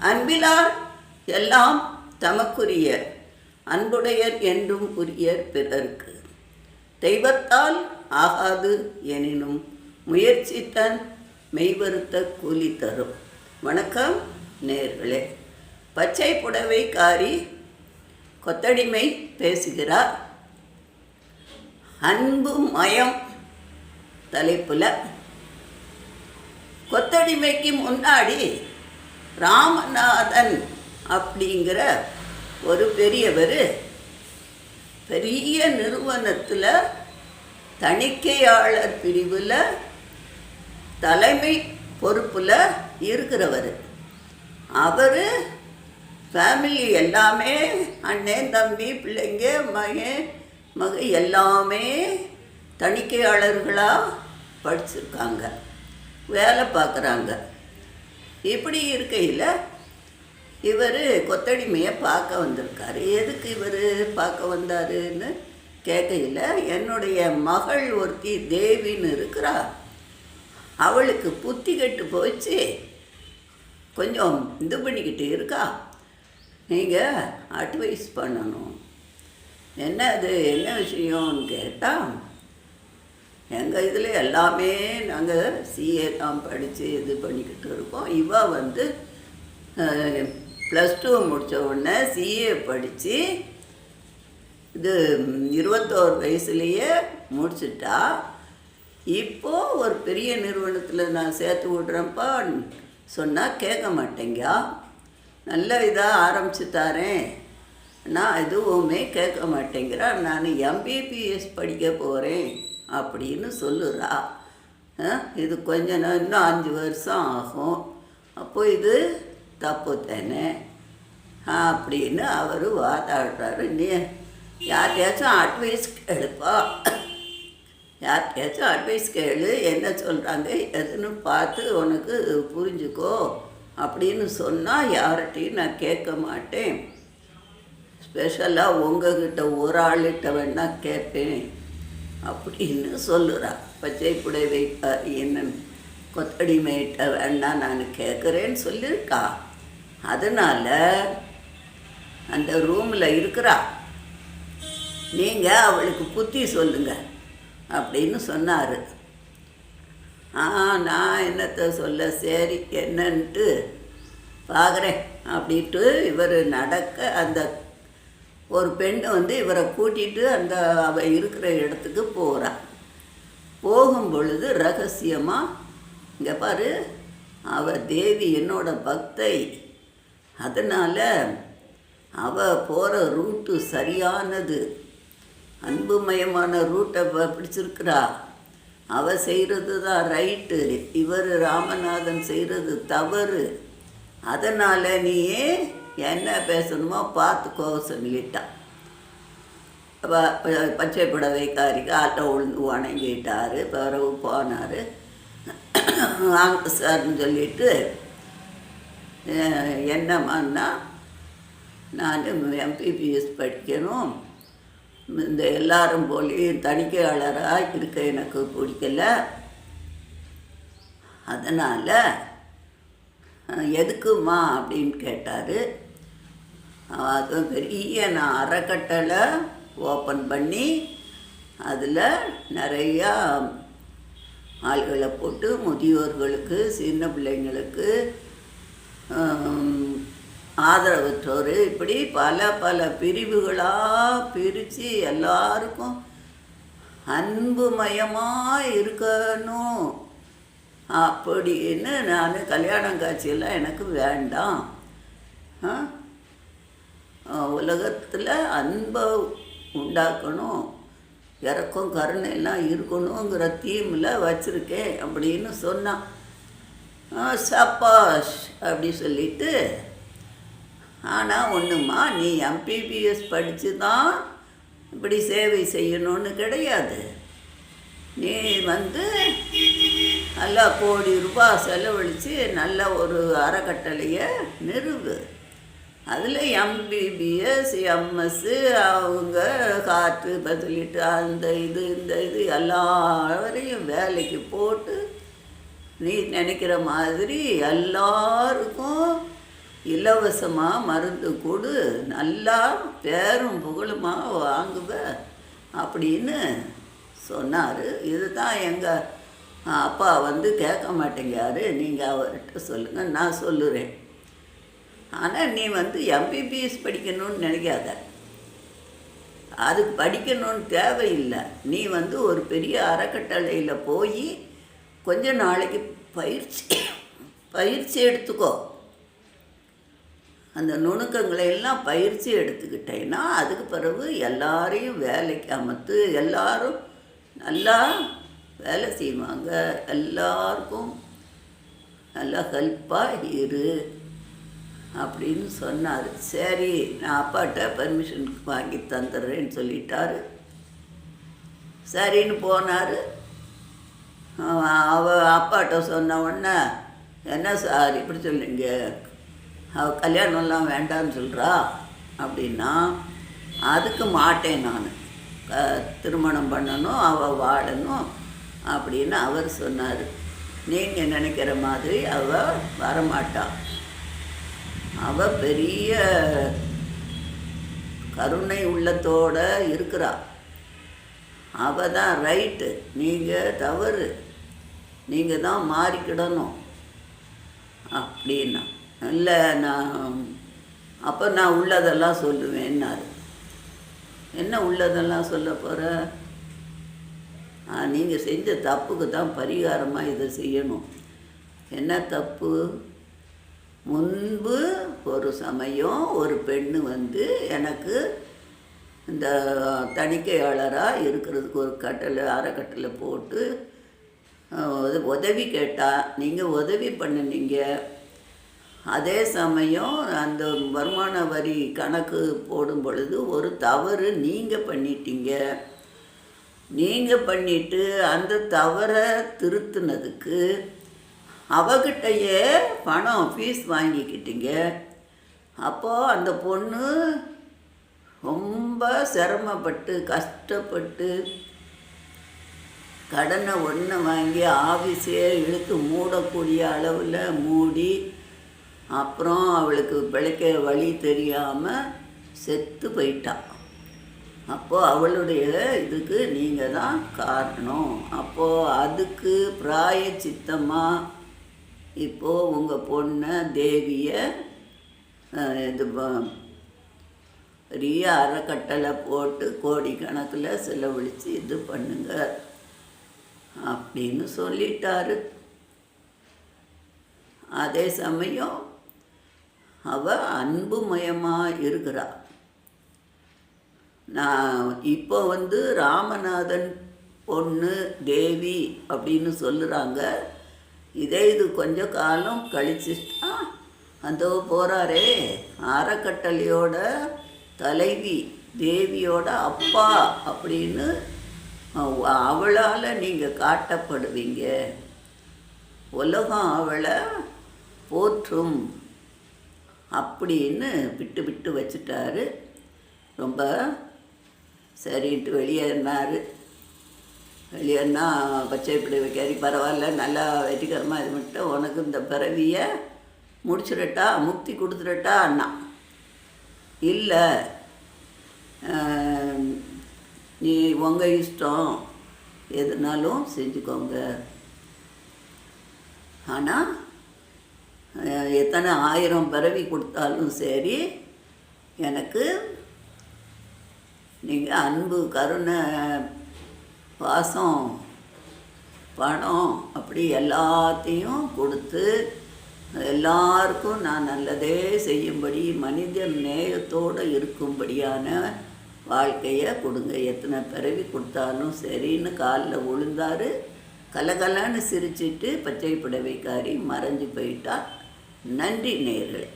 அன்பிலார் எல்லாம் தமக்குரிய அன்புடையர் என்றும் உரியர் பிறர்க்கு. தெய்வத்தால் ஆகாது எனினும் முயற்சி தன் மெய்வருத்த கூலி தரும். வணக்கம் நேர்களே. பச்சை புடவைக்காரி கொத்தடிமை பேசுகிறார். அன்பு மயம் தலைப்பில் கொத்தடிமைக்கு முன்னாடி ராமநாதன் அப்படிங்கிற ஒரு பெரியவர் பெரிய நிறுவனத்தில் தணிக்கையாளர் பிரிவில் தலைமை பொறுப்பில் இருக்கிறவர். அவர் ஃபேமிலி எல்லாமே அண்ணன் தம்பி பிள்ளைங்க மகன் மக எல்லாமே தணிக்கையாளர்களாக படிச்சிருக்காங்க. வேலை பார்க்குறாங்க. இப்படி இருக்கையில் இவர் கொத்தடிமையை பார்க்க வந்திருக்காரு. எதுக்கு இவர் பார்க்க வந்தாருன்னு கேட்கையில் என்னுடைய மகள் ஒருத்தி தேவின்னு இருக்கிறா. அவளுக்கு புத்தி கெட்டு போச்சு. கொஞ்சம் இது பண்ணிக்கிட்டு இருக்கா. நீங்கள் அட்வைஸ் பண்ணணும். என்ன அது என்ன விஷயம்னு கேட்டால் எங்கள் இதில் எல்லாமே நாங்கள் சிஏ தான் படித்து இது பண்ணிக்கிட்டு இருக்கோம். இவ வந்து ப்ளஸ் டூ முடித்த உடனே சிஏ படித்து இது இருபத்தோரு வயசுலேயே முடிச்சிட்டா. இப்போது ஒரு பெரிய நிறுவனத்தில் நான் சேர்த்து விட்றேன்ப்பா சொன்னால் கேட்க மாட்டேங்க. நல்ல இதாக ஆரம்பிச்சு தாரேன். நான் எதுவுமே கேட்க மாட்டேங்கிறா. நான் எம்பிபிஎஸ் படிக்க போகிறேன் அப்படின்னு சொல்லுறா. இது கொஞ்ச இன்னும் அஞ்சு வருஷம் ஆகும். அப்போ இது தப்பு தானே? அப்படின்னு அவர் வாதாடுறாரு. நீ யார்கிட்டயாச்சும் அட்வைஸ் கேளுப்பா யார்கிட்டயாச்சும் அட்வைஸ் கேளு. என்ன சொல்கிறாங்க எதுன்னு பார்த்து உனக்கு புரிஞ்சுக்கோ அப்படின்னு சொன்னால் யார்கிட்டையும் நான் கேட்க மாட்டேன். ஸ்பெஷலாக உங்ககிட்ட ஒரு ஆள்கிட்ட வேணால் கேட்பேன். அப்படின்னு சொல்லுறா. பச்சை புடவை என்னன்னு மேட்ட வேண்டாம் நான் கேட்குறேன்னு சொல்லியிருக்கா அதனால் அந்த ரூமில் இருக்கிறா. நீங்கள் அவளுக்கு புத்தி சொல்லுங்க அப்படின்னு சொன்னார். ஆ நான் என்னத்தை சொல்ல சரி என்னன்ட்டு பார்க்குறேன் அப்படின்ட்டு இவர் நடக்க அந்த ஒரு பெண் வந்து இவரை கூட்டிகிட்டு அந்த அவ இருக்கிற இடத்துக்கு போகிறாள் போகும் பொழுது ரகசியமாக இங்கே பாரு அவ தேவி என்னோட பக்தை. அதனால் அவ போகிற ரூட்டு சரியானது. அன்புமயமான ரூட்டை பிடிச்சிருக்கிறா. அவ செய்கிறது தான் ரைட்டு. இவர் ராமநாதன் செய்கிறது தவறு. அதனால் நீயே என்ன பேசணுமோ பார்த்துக்கோ சொல்லிட்டான் அவ ப- பச்சை புடவைக்காரிக்கு ஆட்டோ உழுந்து வணங்கிட்டார் பிறகு போனார். வாங்க சார்னு சொல்லிட்டு என்னம்மான்னா நான் எம்பிபிஎஸ் படிக்கணும். இந்த எல்லாரும் போலையும் தணிக்கையாளராக இருக்க எனக்கு பிடிக்கல. அதனால் எதுக்குமா அப்படின்னு கேட்டார். அது பெரிய நான் அறக்கட்டளை ஓப்பன் பண்ணி அதில் நிறையா ஆள்களை போட்டு முதியோர்களுக்கு சின்ன பிள்ளைங்களுக்கு ஆதரவற்றோர் இப்படி பல பல பிரிவுகளாக பிரித்து எல்லாருக்கும் அன்புமயமாக இருக்கணும். அப்படின்னு நான் கல்யாணம் காட்சியெல்லாம் எனக்கு வேண்டாம். உலகத்தில் அன்பை உண்டாக்கணும் இறக்கம் கருணையெல்லாம் இருக்கணுங்கிற தீமில் வச்சுருக்கேன் அப்படின்னு சொன்னான் சப்பாஷ் அப்படி சொல்லிட்டு ஆனால் ஒன்றுமா நீ எம்பிபிஎஸ் படித்து தான் இப்படி சேவை செய்யணும்னு கிடையாது. நீ வந்து நல்லா கோடி ரூபாய் செலவழித்து நல்ல ஒரு அறக்கட்டளையை நிறுவு. அதில் எம்பிபிஎஸ் எம்எஸ்ஸு அவங்க காற்று பதிலிட்டு அந்த இது இந்த இது எல்லாரையும் வேலைக்கு போட்டு நீ நினைக்கிற மாதிரி எல்லாருக்கும் இலவசமாக மருந்து கொடு நல்லா பேரும் புகழுமாக வாங்குவ அப்படின்னு சொன்னார். இதுதான் எங்கள் அப்பா வந்து கேட்க மாட்டேங்கிறாரு. நீங்கள் அவர்கிட்ட சொல்லுங்கள் நான் சொல்லுறேன். ஆனால் நீ வந்து எம்பிபிஎஸ் படிக்கணும்னு நினைக்காத. அதுக்கு படிக்கணும்னு தேவையில்லை. நீ வந்து ஒரு பெரிய அறக்கட்டளையில் போய் கொஞ்ச நாளைக்கு பயிற்சி பயிற்சி எடுத்துக்கோ. அந்த நுணுக்கங்களை எல்லாம் பயிற்சி எடுத்துக்கிட்டேன்னா அதுக்கு பிறகு எல்லாரையும் வேலைக்கு அமர்த்து எல்லாரும் நல்லா வேலை செய்வாங்க. எல்லாருக்கும் நல்லா ஹெல்ப்பாக இரு. அப்படின்னு சொன்னார். சரி நான் அப்பாட்ட பர்மிஷன் வாங்கி தந்துடுறேன்னு சொல்லிட்டாரு. சரின்னு போனார். அவ அப்பாட்ட சொன்ன உடனே என்ன சார் இப்படி சொல்லுங்க அவ கல்யாணம்லாம் வேண்டான்னு சொல்கிறா அப்படின்னா அதுக்கு மாட்டேன் நான். திருமணம் பண்ணணும் அவள் வாழணும் அப்படின்னு அவர் சொன்னார். நீங்கள் நினைக்கிற மாதிரி அவள் வரமாட்டாள் அவ பெரிய கருணை உள்ளத்தோட இருக்கிறா. அவ தான் ரைட்டு நீங்கள் தவறு. நீங்கள் தான் மாறிக்கிடணும். அப்படின்னா. இல்லை நான் அப்போ நான் உள்ளதெல்லாம் சொல்லுவேன்னாரு. என்ன உள்ளதெல்லாம் சொல்ல போகிற நீங்கள் செஞ்ச தப்புக்கு தான் பரிகாரமாக இதை செய்யணும். என்ன தப்பு? முன்பு ஒரு சமயம் ஒரு பெண்ணு வந்து எனக்கு இந்த தணிக்கையாளராக இருக்கிறதுக்கு ஒரு கட்டளை அறக்கட்டளை போட்டு உதவி கேட்டால் நீங்கள் உதவி பண்ணுனீங்க. அதே சமயம் அந்த வருமான வரி கணக்கு போடும் பொழுது ஒரு தவறு நீங்கள் பண்ணிட்டீங்க. நீங்கள் பண்ணிட்டு அந்த தவறை திருத்தினதுக்கு அவகிட்டயே பணம் ஃபீஸ் வாங்கிக்கிட்டீங்க. அப்போது அந்த பொண்ணு ரொம்ப சிரமப்பட்டு கஷ்டப்பட்டு கடனை ஒன்று வாங்கி ஆஃபீஸே இழுத்து மூடக்கூடிய அளவில் மூடி அப்புறம் அவளுக்கு பிழைக்க வழி தெரியாமல் செத்து போயிட்டான் அப்போது அவளுடைய இதுக்கு நீங்கள் தான் காரணம். அப்போது அதுக்கு பிராய சித்தமாக இப்போது உங்கள் பொண்ணை தேவியை இது பெரிய அறக்கட்டளை போட்டு கோடிக்கணக்கில் செலவழித்து இது பண்ணுங்க அப்படின்னு சொல்லிட்டாரு. அதே சமயம் அவ அன்புமயமாக இருக்கிறா. நான் இப்போ வந்து ராமநாதன் பொண்ணு தேவி அப்படின்னு சொல்லுறாங்க. இதே இது கொஞ்ச காலம் கழிச்சுட்டா அந்த போகிறாரே அறக்கட்டளையோட தலைவி தேவியோட அப்பா அப்படின்னு அவளால் நீங்கள் காட்டப்படுவீங்க. உலகம் அவளை போற்றும் அப்படின்னு விட்டு விட்டு வச்சுட்டாரு. ரொம்ப சரின்ட்டு வெளியேறினார். இல்லைன்னா பச்சை பிடி வைக்காரி பரவாயில்ல நல்லா வெற்றிகரமாக இது பண்ணிட்டு உனக்கு இந்த பிறவியை முடிச்சுடட்டா முக்தி கொடுத்துடட்டா அண்ணா. இல்லை நீ உங்கள் இஷ்டம் எதுனாலும் செஞ்சுக்கோங்க. ஆனால் எத்தனை ஆயிரம் பிறவி கொடுத்தாலும் சரி எனக்கு நீங்கள் அன்பு கருணை பாசம் பணம் அப்படி எல்லாத்தையும் கொடுத்து எல்லாருக்கும் நான் நல்லதே செய்யும்படி மனித நேயத்தோடு இருக்கும்படியான வாழ்க்கையை கொடுங்க. எத்தனை பிறவி கொடுத்தாலும் சரின்னு காலில் விழுந்தாரு கலகலன்னு சிரிச்சிட்டு பச்சை புடவைக்காரி மறைஞ்சு போயிட்டா. நன்றி நேர்களே.